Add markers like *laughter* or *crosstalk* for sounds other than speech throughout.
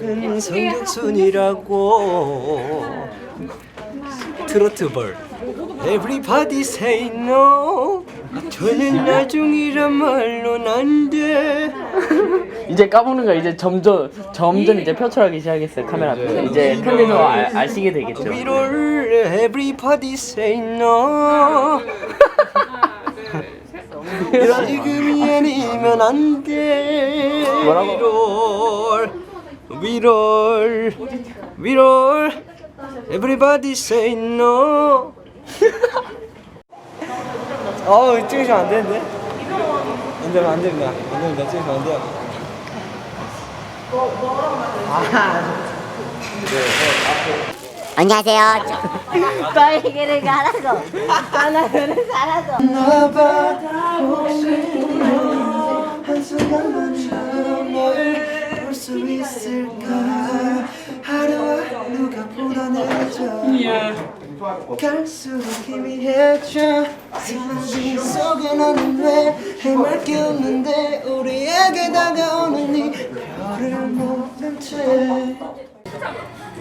나는 성적순이라고. 트로트벌 Everybody say no. 저는 나중이란 말론 안돼 이제 까보는 거 이제 점점 점점 이제 표출하기 시작했어요 카메라 앞에서. 이제 팬들도 알, 아시게 되겠죠. 위로를 Everybody say no. *laughs* 지금이 아니면 안돼. 뭐라고? 위롤 위롤 위롤 Everybody say no. *laughs* 어 찍으시면 안 되는데? 안 되면 안 됩니다. 안 됩니다. 찍으시면 안 돼요. 안녕하세요. 빨개를 갈아서 하나를 살아서. 한순간만처럼 너를 볼 수 있을까? 하루와 누가 보다내줘 갈수록 희미해져 사진 속에 나는 왜 해맑게 웃는데 우리에게 다가오는 이 별을 모른 채.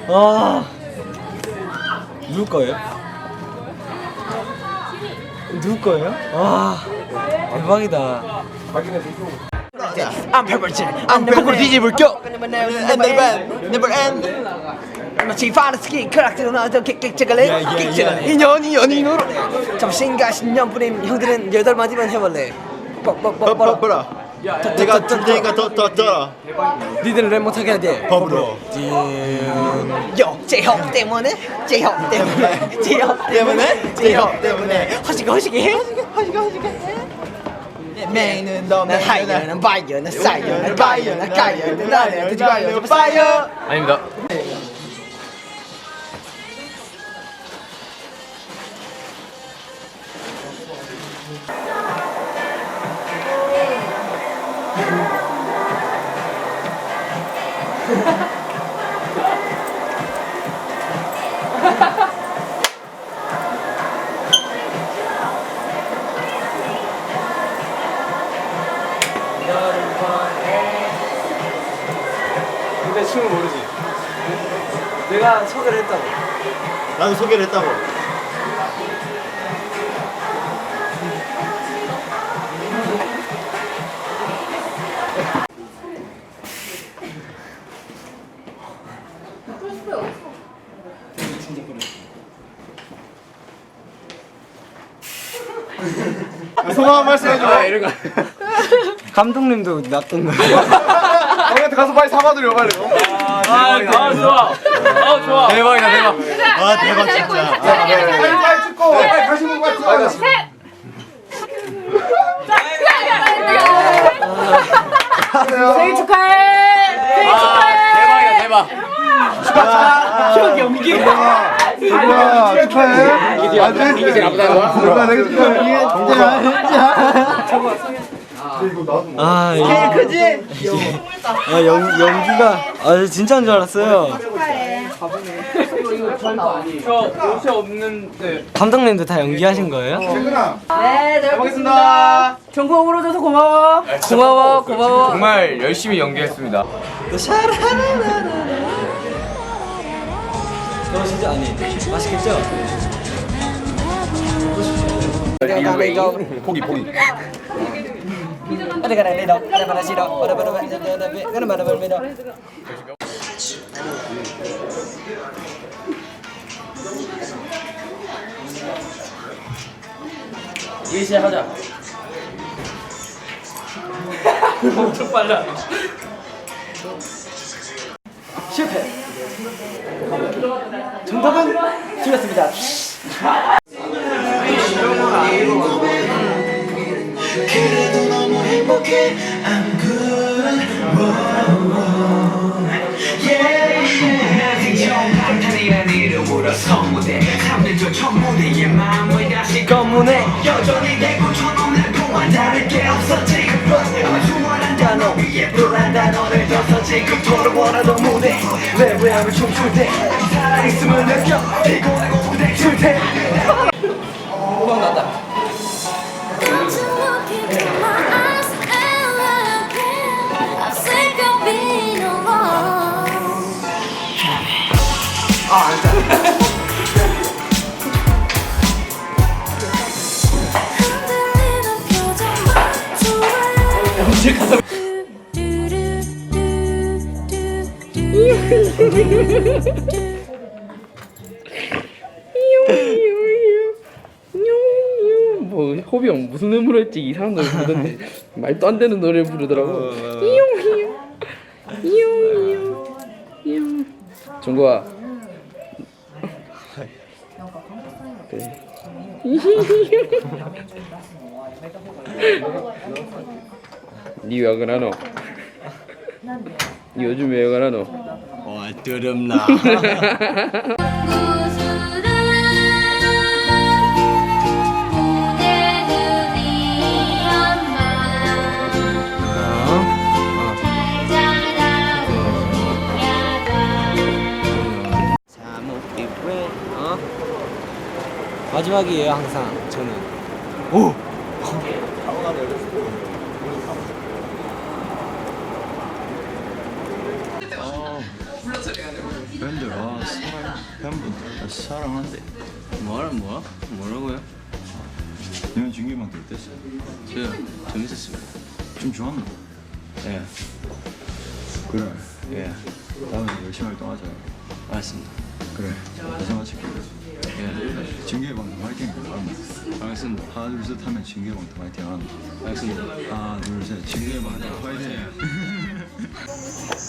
아, 누구 거예요? 누구 거예요? 와, 대박이다. I'm perverted. I'm 벽으로 뒤집을 겨. Never end, never end. 마치 파르스키 크락트로 나왔던 킥킥체갈래? 킥체갈래? 인연 인연인으로 잠신가 신년뿐인 형들은 여덟 마디만 해볼래. 뻑뻑뻑뻑 내가 줄 테니까 더, 더, 더. 니들은 랩 못하게 해야 돼. 법으로. 요 제형 때문에? 제형 때문에? 제형 때문에? 제형 때문에. 허시게 허시게 허시게 허시게 매는 너 하이어는 바이어는 사이어는 바이어는 가이어는 나는 드지바이어 바이어. 아닙니다. 근데 내가 소개를 했다고 나도 소개를 했다고. 소감 한 말씀 해줘. 이런 거. 감독님도 낯던 거야 *laughs* 형한테 가서 빨리 사과드려 빨리. 아, 좋아. 아, 좋아. 대박이다 대박 아 대박 진짜. 빨리 빨리 찍고 빨리 다시 보고 빨리 찍어. 생일 축하해. 생일 축하해. 대박이다, 대박. 형 연기. 대박 축하해. 아프다는 거야? 내가 축하해. 아 이게 크지? 아 연, 연기가 아 진짜인 줄 알았어요 저 옷이 없는데. 감독님도 다 연기하신 거예요? 네, 잘 먹겠습니다. 정보 물어줘서 고마워. 고마워, 고마워. 정말 열심히 연기했습니다. 저 진짜 아니 맛있겠죠? 포기 포기. 일시 하자. 엄청 빨라. 실패 정답은 틀렸습니다 그래도 행복해 I'm good. 정탄이란 이름으로 선무대 3년전 첫 무대에 마음을 다시 검문에 여전히 대고 천원을 동안 다를 게 없어 지금은 아마 수월한 단어 위에 불안 단어를 껴서 지금토록 원하던 무대. 레브함을 춤출 때? 살아있음을 느껴. 피곤하고 무대 출퇴 언제 가서 뭐 호비 형 무슨 음으로 했지? 이상한 노래 부르던데. 말도 안 되는 노래 부르더라고. 이용 이용 이용 이용 종구아. 그래 *laughs* 니왜 그러노? 니 요즘 왜 그러노? 와 드럽나 사무기 왜 어? 마지막이에요 항상 저는 오 팬들 아 팬분들 아, 사랑한대 뭐라 뭐야? 뭐라고요? 내가 중계만 될 때지 저 재밌었습니다. 좀 좋았나? 예, 그래 예, 다음에 열심히 활동하자 알겠습니다. 그래 고생하실게 예, 중계 방송 화이팅? 알겠습니다. 하나 둘 셋 하면 중계 방송 화이팅? 알겠습니다. 하나 둘셋 중계 방송 화이팅 *laughs*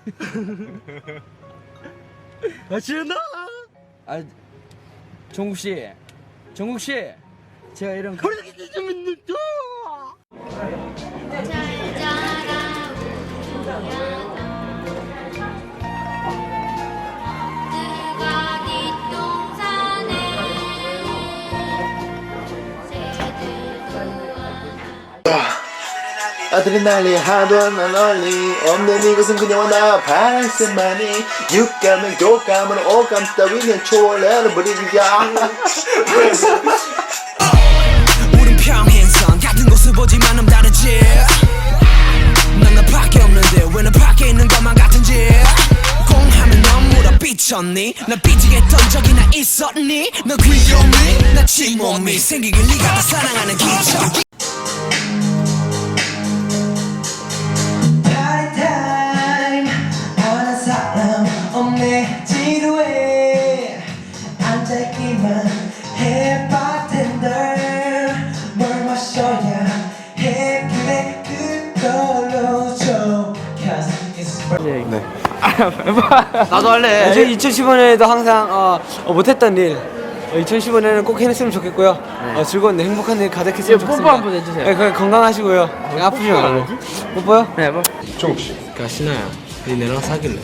*laughs* 아 종국 씨, 종국 씨, 제가 이런 뜨거운 아드레날린 하던 난 얼리. 없는 이곳은 그녀와 나 바람새만이. 육감을 교감으로 오감 따위는 초월해를 버리기야. 우린 평행선 같은 곳을 보지만 넌 다르지. 난 나 밖에 없는데 왜너 밖에 있는 것만 같은지. 공하면 넌 물어 삐쳤니? 나 삐지게 했던 적이나 있었니? 너 귀여니 나 침몸이 생기길 네가 다 사랑하는 기적 나도 할래. 2015년에도 항상 어, 어, 못했던 일. 어, 2015년에는 꼭 해냈으면 좋겠고요. 어, 즐거운 일, 행복한 일 가득했으면 예, 뽀뽀 좋겠습니다. 한번 해주세요. 네, 그냥 건강하시고요. 아프지 말고. 뽀뽀요? 네 뭐. 야 신아야 니 내랑 사귈래